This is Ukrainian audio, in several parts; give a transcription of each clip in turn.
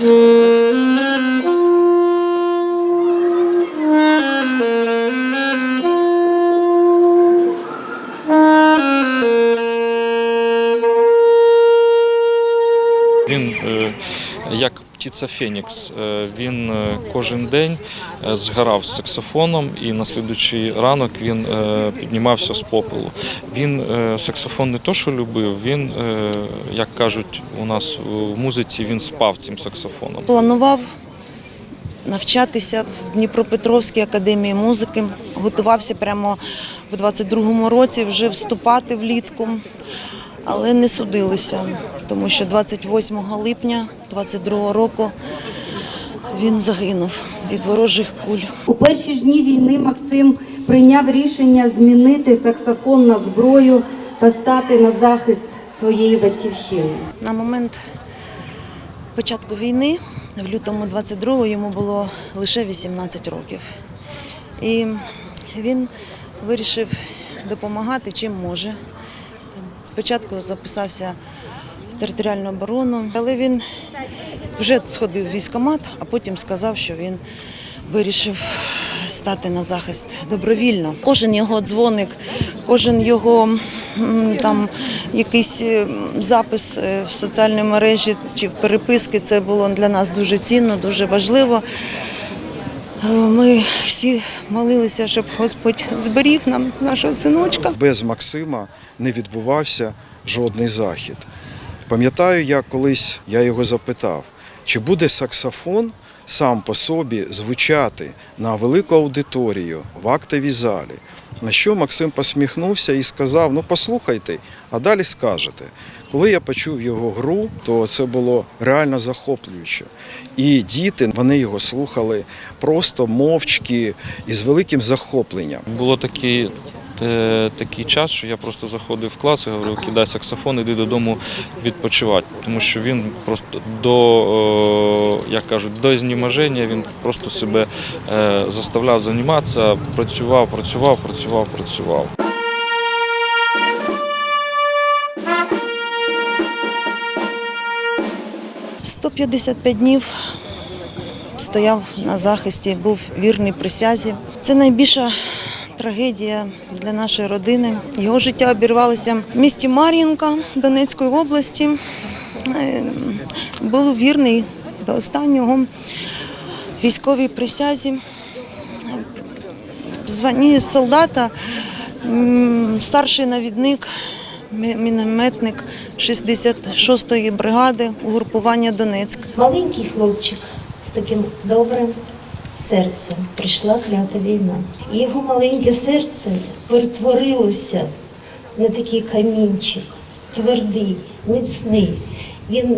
Він е, як птиця Фенікс. Е, Він е, кожен день е, згорав з саксофоном, і на слідуючий ранок він піднімався з попелу. Він саксофон не то, що любив, він, як кажуть у нас в музиці, він спав цим саксофоном. Планував навчатися в Дніпропетровській академії музики. Готувався прямо в 22-му році вже вступати влітку, але не судилися, тому що 28 липня 22-го року він загинув від ворожих куль. У перші ж дні війни Максим прийняв рішення змінити саксофон на зброю та стати на захист своєї батьківщини. На момент початку війни, в лютому 22-го, йому було лише 18 років. І він вирішив допомагати чим може. Спочатку записався в територіальну оборону, але він вже сходив в військкомат, а потім сказав, що він вирішив стати на захист добровільно. Кожен його дзвоник, кожен його там якийсь е, запис е, в соціальній мережі чи в переписки, це було для нас дуже цінно, дуже важливо. Е, Ми всі молилися, щоб Господь зберіг нам нашого синочка. Без Максима не відбувався жодний захід. Пам'ятаю, я колись я його запитав, чи буде саксофон сам по собі звучати на велику аудиторію в актовій залі. На що Максим посміхнувся і сказав: Ну послухайте, а далі скажете. Коли я почув його гру, то це було реально захоплююче. І діти вони його слухали просто мовчки і з великим захопленням. Було такий, е, такий час, що я просто заходив в клас і говорив, кидай саксофон, іди додому відпочивати. Тому що він просто до, е, як кажуть, до знімаження він просто себе е, заставляв займатися, працював, працював, працював, працював. – 155 днів стояв на захисті, був вірний присязі. Це найбільша трагедія для нашої родини. Його життя обірвалося в місті Мар'їнка Донецької області. Е, Був вірний до останнього військовій присязі. В званні солдата старший навідник, мінометник 66-ї бригади угрупування Донецьк. Маленький хлопчик з таким добрим серцем прийшла клята війна. І його маленьке серце перетворилося на такий камінчик, твердий, міцний. Він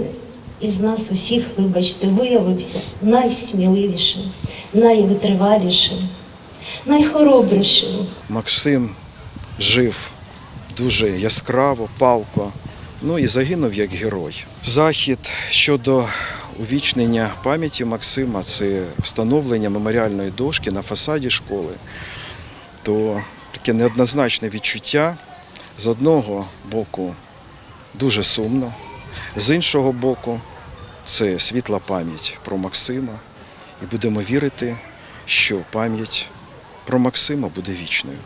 із нас усіх, вибачте, виявився найсміливішим, найвитривалішим, найхоробрішим. Максим жив дуже яскраво, палко, ну і загинув як герой. Захід щодо увічнення пам'яті Максима це встановлення меморіальної дошки на фасаді школи. То таке неоднозначне відчуття з одного боку дуже сумно, з іншого боку, це світла пам'ять про Максима. І будемо вірити, що пам'ять про Максима буде вічною.